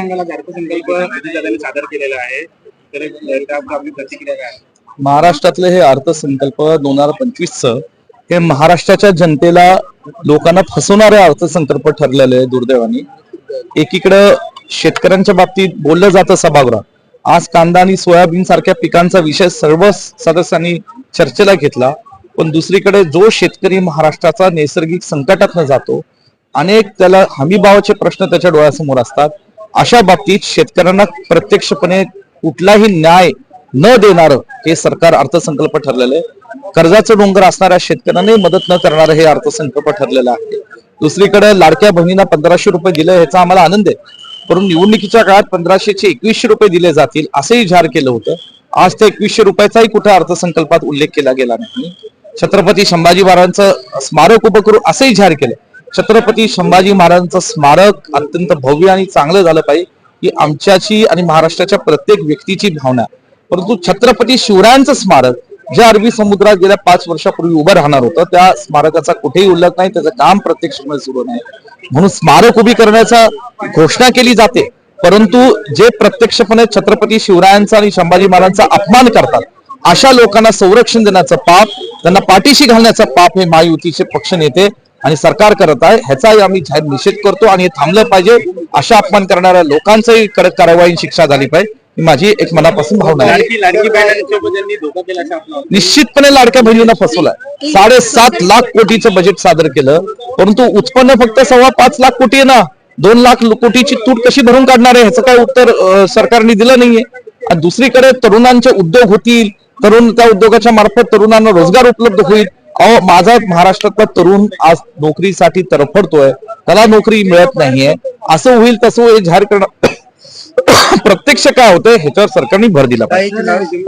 सांगाल अर्थसंकल्प विधिदात्याने सादर केलेला आहे. तर त्यावर आपली प्रतिक्रिया काय आहे? महाराष्ट्रातले हे अर्थसंकल्प दोन हजार पंचवीस हे महाराष्ट्राच्या जनतेला लोकांना फसवणारे अर्थसंकल्प ठरलेले आहे दुर्दैवाने. एकीकडं शेतकऱ्यांच्या बाबतीत बोललं जातं सभागृहात आज कांदा आणि सोयाबीन सारख्या पिकांचा विषय सर्व सदस्यांनी चर्चेला घेतला. पण दुसरीकडे जो शेतकरी महाराष्ट्राचा नैसर्गिक संकटात जातो अनेक त्याला हमी भावाचे प्रश्न त्याच्या डोळ्यासमोर असतात. अशा बाबतीत शेतकऱ्यांना प्रत्यक्षपणे कुठलाही न्याय न देणारं हे सरकार अर्थसंकल्प ठरलेलं आहे. कर्जाचं डोंगर असणाऱ्या शेतकऱ्यांनाही मदत न करणारं हे अर्थसंकल्प ठरलेलं आहे. दुसरीकडे लाडक्या बहिणींना पंधराशे रुपये दिले ह्याचा आम्हाला आनंद आहे. परंतु निवडणुकीच्या काळात पंधराशेचे एकवीसशे रुपये दिले जातील असंही जाहीर केलं होतं. आज त्या एकवीसशे रुपयाचाही कुठे अर्थसंकल्पात उल्लेख केला गेला नाही. छत्रपती संभाजी महाराजांचं स्मारक उभं करू असंही जाहीर केलं. छत्रपती संभाजी महाराजांचं स्मारक अत्यंत भव्य आणि चांगलं झालं पाहिजे ही आमच्याची आणि महाराष्ट्राच्या प्रत्येक व्यक्तीची भावना परंतु छत्रपती शिवरायांचं स्मारक जे अरबी समुद्रात गेल्या पाच वर्षापूर्वी उभं राहणार होतं त्या स्मारकाचा कुठेही उल्लेख नाही त्याचं काम प्रत्यक्षपणे सुरू नाही. म्हणून स्मारक उभी करण्याचा घोषणा केली जाते. परंतु जे प्रत्यक्षपणे छत्रपती शिवरायांचा आणि संभाजी महाराजांचा अपमान करतात अशा लोकांना संरक्षण देण्याचं पाप त्यांना पाठीशी घालण्याचं पाप हे महायुतीचे पक्ष नेते आणि सरकार करत आहे ह्याचाही आम्ही जाहीर निषेध करतो आणि हे थांबलं पाहिजे अशा अपमान करणाऱ्या लोकांचाही कडक कारवाई शिक्षा झाली पाहिजे. ही माझी एक मनापासून भावना आहे. निश्चितपणे लाडक्या बहिणींना फसवलाय. साडेसात लाख कोटीचं बजेट सादर केलं परंतु उत्पन्न फक्त सव्वा पाच लाख कोटी आहे ना. दोन लाख कोटीची तूट कशी भरून काढणार आहे ह्याचं काय उत्तर सरकारने दिलं नाहीये. आणि दुसरीकडे तरुणांचे उद्योग होतील तरुण त्या उद्योगाच्या मार्फत तरुणांना रोजगार उपलब्ध होईल. अहो माझा महाराष्ट्रातला तरुण आज नोकरीसाठी तरफडतोय. त्याला नोकरी मिळत नाहीये. असं होईल तसं होईल जाहीर करणं प्रत्यक्ष काय होतंय ह्याच्यावर सरकारने भर दिला पाहिजे.